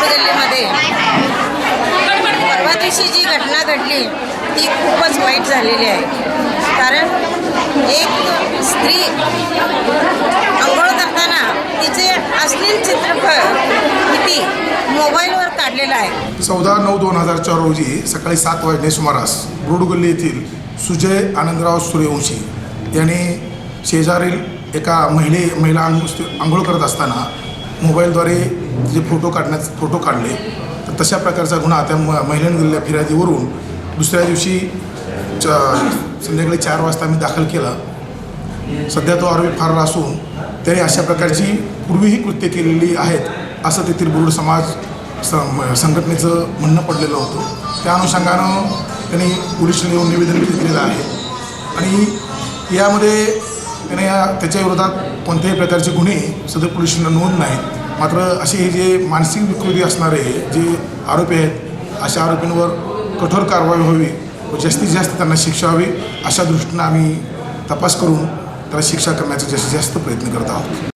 बुडगल्लीमध्ये परवा दिवशी जी घटना घडली ती खूपच वाईट झालेली आहे. कारण एक स्त्री आंघोळ करताना तिचे अश्लील चित्रपट किती मोबाईलवर काढलेला आहे. चौदा नऊ दोन हजार चार रोजी सकाळी सात वाजले सुमारास रोडगल्ली येथील सुजय आनंदराव सूर्यवंशी यांनी शेजारील एका महिले महिला अंग- आंघोळ करत असताना मोबाईलद्वारे जे फोटो काढण्यात फोटो काढले तर तशा प्रकारचा गुन्हा त्या म- महिलेने दिलेल्या फिर्यादीवरून दुसऱ्या दिवशी च संध्याकाळी चार वाजता आम्ही दाखल केला. सध्या तो आरोपी फरार असून त्याने अशा प्रकारची पूर्वीही कृत्य केलेली आहेत असं तेथील बुरुड समाज म- संघटनेचं म्हणणं पडलेलं होतं. त्या अनुषंगानं त्यांनी पोलीस येऊन निवेदन केलेलं आहे. आणि यामध्ये त्याने या त्याच्या विरोधात कोणत्याही प्रकारचे गुन्हे सदर पोलीस नोंद नाहीत. मात्र असे हे जे मानसिक विकृती असणारे जे आरोपी आहेत अशा आरोपींवर कठोर कारवाई व्हावी व जास्तीत जास्त त्यांना शिक्षा व्हावी अशा दृष्टीनं आम्ही तपास करून त्याला शिक्षा करण्याचा जास्तीत जास्त प्रयत्न करत आहोत.